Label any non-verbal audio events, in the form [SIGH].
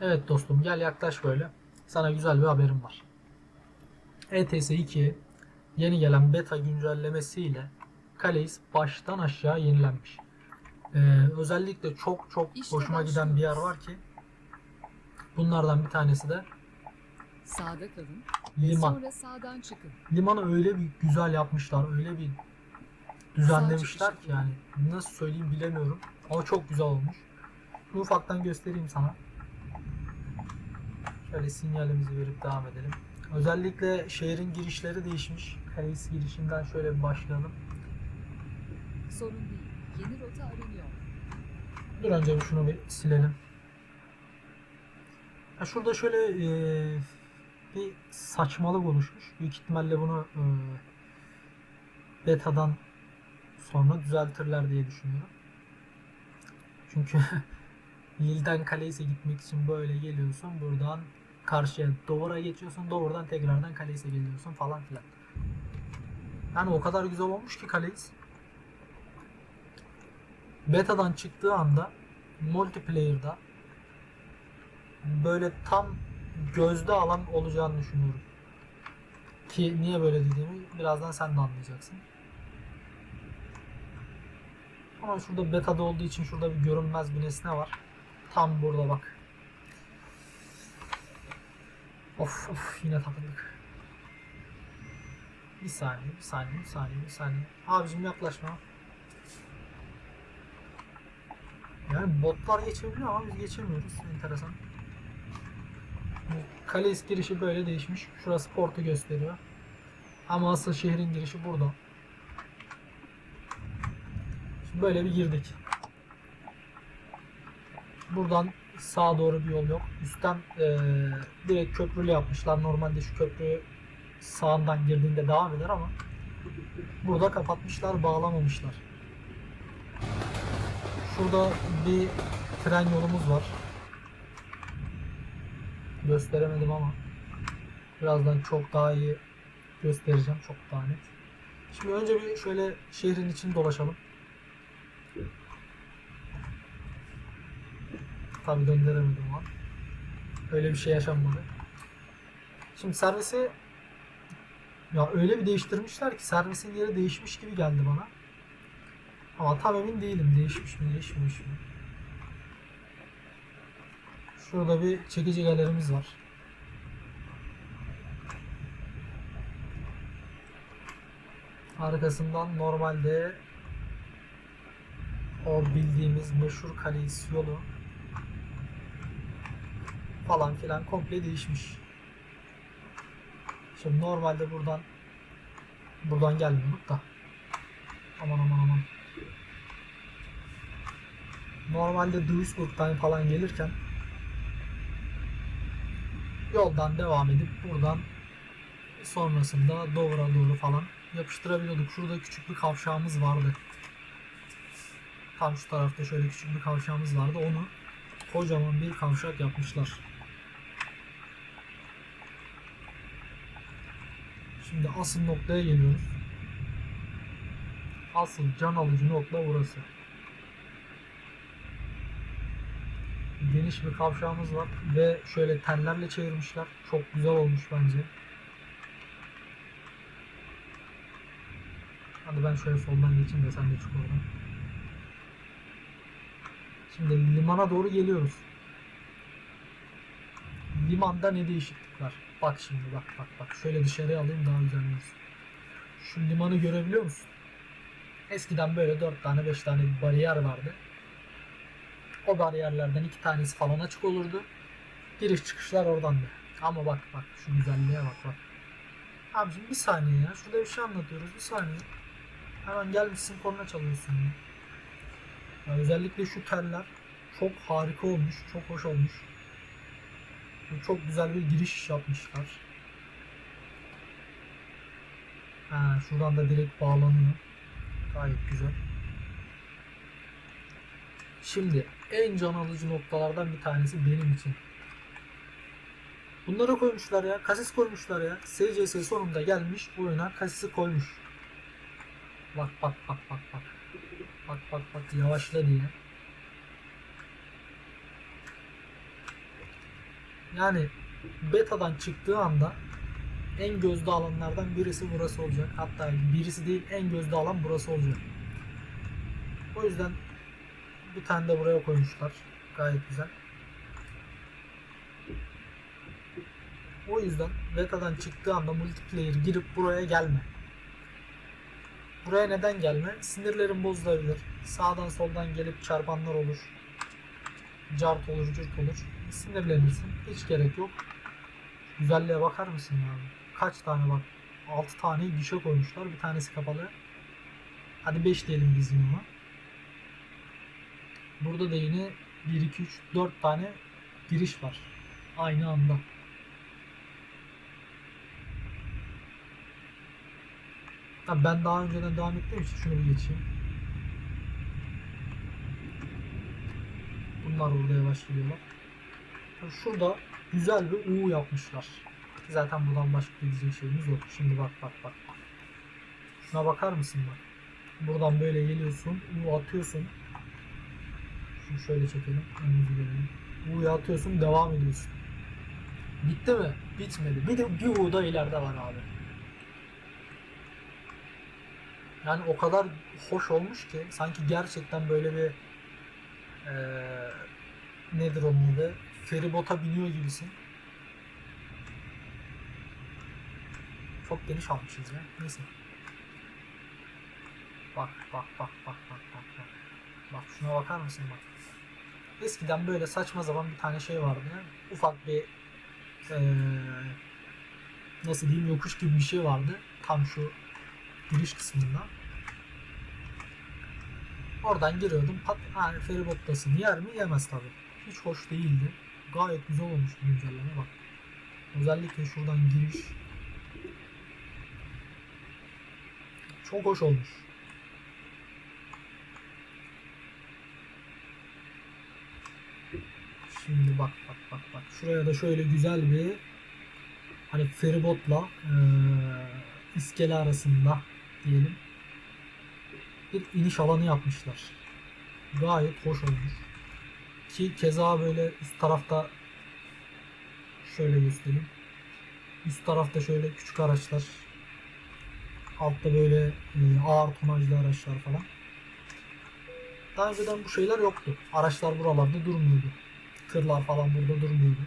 Evet dostum gel yaklaş böyle. Sana güzel bir haberim var. ETS 2 yeni gelen beta güncellemesiyle Calais baştan aşağı yenilenmiş. Ee, özellikle çok çok İşte hoşuma giden bir yer var ki bunlardan bir tanesi de Sağda kalın. liman. Sonra sağdan çıkın. Limanı öyle bir güzel yapmışlar, öyle bir düzenlemişler ki yani nasıl söyleyeyim bilemiyorum ama çok güzel olmuş. Bunu ufaktan göstereyim sana. Şöyle sinyalimizi verip devam edelim. Özellikle şehrin girişleri değişmiş. Calais girişinden şöyle bir başlayalım. Sorun değil. Yeni rota aranıyor. Dur önce bir şunu bir silelim. Ya şurada şöyle eee, bir saçmalık oluşmuş. Büyük ihtimalle bunu eee, betadan sonra düzeltirler diye düşünüyorum. Çünkü [LAUGHS] Lille'den Calaise'e gitmek için böyle geliyorsun. Buradan karşıya Dover'a geçiyorsun. Dover'dan tekrardan Calaise'e geliyorsun falan filan. Yani o kadar güzel olmuş ki Calais. Beta'dan çıktığı anda multiplayer'da böyle tam gözde alan olacağını düşünüyorum. Ki niye böyle dediğimi birazdan sen de anlayacaksın. Ama şurada beta'da olduğu için şurada bir görünmez bir nesne var. Tam burada bak. Of of yine takıldık. Bir saniye, bir saniye, bir saniye, bir saniye. Abicim yaklaşma. Yani botlar geçebiliyor ama biz geçemiyoruz. Enteresan. Kale girişi böyle değişmiş. Şurası portu gösteriyor. Ama asıl şehrin girişi burada. Şimdi böyle bir girdik. Buradan sağa doğru bir yol yok. Üstten eee, direkt köprülü yapmışlar. Normalde şu köprüyü sağından girdiğinde devam eder ama burada kapatmışlar, bağlamamışlar. Şurada bir tren yolumuz var. Gösteremedim ama birazdan çok daha iyi göstereceğim. Çok daha net. Şimdi önce bir şöyle şehrin içini dolaşalım. Tabii döndüremedim o an. Öyle bir şey yaşanmadı. Şimdi servisi ya öyle bir değiştirmişler ki servisin yeri değişmiş gibi geldi bana. Ama tam emin değilim değişmiş mi değişmemiş mi. Şurada bir çekici galerimiz var. Arkasından normalde o bildiğimiz meşhur Calais yolu falan filan komple değişmiş. Şimdi normalde buradan buradan gelmiyorduk da aman aman aman normalde Duisburg'dan falan gelirken yoldan devam edip buradan sonrasında Dover'a doğru falan yapıştırabiliyorduk. Şurada küçük bir kavşağımız vardı. Tam şu tarafta şöyle küçük bir kavşağımız vardı. Onu kocaman bir kavşak yapmışlar. Şimdi asıl noktaya geliyoruz. Asıl can alıcı nokta burası. Geniş bir kavşağımız var ve şöyle tellerle çevirmişler. Çok güzel olmuş bence. Hadi ben şöyle soldan geçeyim de sen de çık oradan. Şimdi limana doğru geliyoruz. Limanda ne değişiklik var? Bak şimdi bak bak bak. Şöyle dışarıya alayım daha güzel görürsün. Şu limanı görebiliyor musun? Eskiden böyle 4 tane 5 tane bir bariyer vardı. O bariyerlerden iki tanesi falan açık olurdu. Giriş çıkışlar oradandı. Ama bak bak şu güzelliğe bak bak. Abicim bir saniye ya. Şurada bir şey anlatıyoruz. Bir saniye. Hemen gelmişsin korna çalıyorsun ya. ya. Özellikle şu teller çok harika olmuş. Çok hoş olmuş. Çok güzel bir giriş yapmışlar. Ha, şuradan da direkt bağlanıyor. Gayet güzel. Şimdi en can alıcı noktalardan bir tanesi benim için. Bunlara koymuşlar ya. Kasis koymuşlar ya. SCS sonunda gelmiş oyuna kasisi koymuş. Bak bak bak bak bak. Bak bak bak yavaşla diye. Yani betadan çıktığı anda en gözde alanlardan birisi burası olacak. Hatta birisi değil en gözde alan burası olacak. O yüzden bir tane de buraya koymuşlar. Gayet güzel. O yüzden betadan çıktığı anda multiplayer girip buraya gelme. Buraya neden gelme? Sinirlerin bozulabilir. Sağdan soldan gelip çarpanlar olur. Cart olur, cırt olur. Sinirlenirsin. Hiç gerek yok. Güzelliğe bakar mısın ya? Kaç tane bak. 6 tane gişe koymuşlar. Bir tanesi kapalı. Hadi 5 diyelim biz ona. Burada da yine 1, 2, 3, 4 tane giriş var. Aynı anda. Tabii ben daha önceden devam ettiğim için şunu geçeyim. Bunlar burada yavaş geliyorlar. Şurada güzel bir U yapmışlar. Zaten buradan başka diyecek şeyimiz yok. Şimdi bak bak bak. Şuna bakar mısın bak. Buradan böyle geliyorsun. U atıyorsun. Şunu şöyle çekelim. Önümüzü görelim. U'yu atıyorsun devam ediyorsun. Bitti mi? Bitmedi. Bir de bir U da ileride var abi. Yani o kadar hoş olmuş ki sanki gerçekten böyle bir eee nedir onun adı? Feribota biniyor gibisin. Çok geniş almışız ya. Neyse. Bak bak bak bak bak bak bak. Bak şuna bakar mısın bak. Eskiden böyle saçma zaman bir tane şey vardı. Ufak bir eee nasıl diyeyim yokuş gibi bir şey vardı. Tam şu giriş kısmında. Oradan giriyordum. Pat, hani feribottasın. Yer mi? Yemez tabi. Hiç hoş değildi. Gayet güzel olmuş bu güncelleme bak. Özellikle şuradan giriş. Çok hoş olmuş. Şimdi bak bak bak bak. Şuraya da şöyle güzel bir hani feribotla eee iskele arasında diyelim bir iniş alanı yapmışlar. Gayet hoş olmuş. Ki keza böyle üst tarafta şöyle göstereyim. Üst tarafta şöyle küçük araçlar. Altta böyle e, ağır tonajlı araçlar falan. Daha önceden bu şeyler yoktu. Araçlar buralarda durmuyordu. Tırlar falan burada durmuyordu.